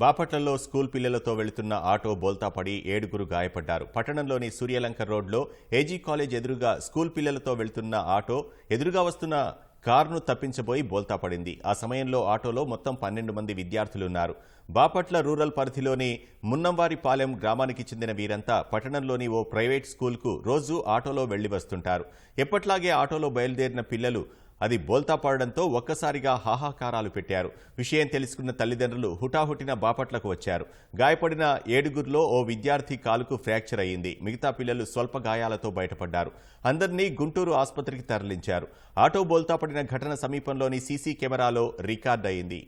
బాపట్లలో స్కూల్ పిల్లలతో వెళుతున్న ఆటో బోల్తా పడి ఏడుగురు గాయపడ్డారు. పట్టణంలోని సూర్యలంక రోడ్లో ఏజీ కాలేజ్ ఎదురుగా స్కూల్ పిల్లలతో వెళుతున్న ఆటో ఎదురుగా వస్తున్న కారును తప్పించబోయి బోల్తా పడింది ఆ సమయంలో ఆటోలో మొత్తం పన్నెండు మంది విద్యార్థులున్నారు. బాపట్ల రూరల్ పరిధిలోని మున్నంవారిపాలెం గ్రామానికి చెందిన వీరంతా పట్టణంలోని ఓ ప్రైవేట్ స్కూల్కు రోజు ఆటోలో వెళ్ళి వస్తుంటారు. ఎప్పట్లాగే ఆటోలో బయలుదేరిన పిల్లలు అది బోల్తా పడడంతో ఒక్కసారిగా హాహాకారాలు పెట్టారు. విషయం తెలుసుకున్న తల్లిదండ్రులు హుటాహుటిన బాపట్లకు వచ్చారు. గాయపడిన ఏడుగురిలో ఓ విద్యార్థి కాలుకు ఫ్రాక్చర్ అయ్యింది. మిగతా పిల్లలు స్వల్ప గాయాలతో బయటపడ్డారు. అందరినీ గుంటూరు ఆసుపత్రికి తరలించారు. ఆటో బోల్తా పడిన ఘటన సమీపంలోని సీసీ కెమెరాలో రికార్డ్ అయింది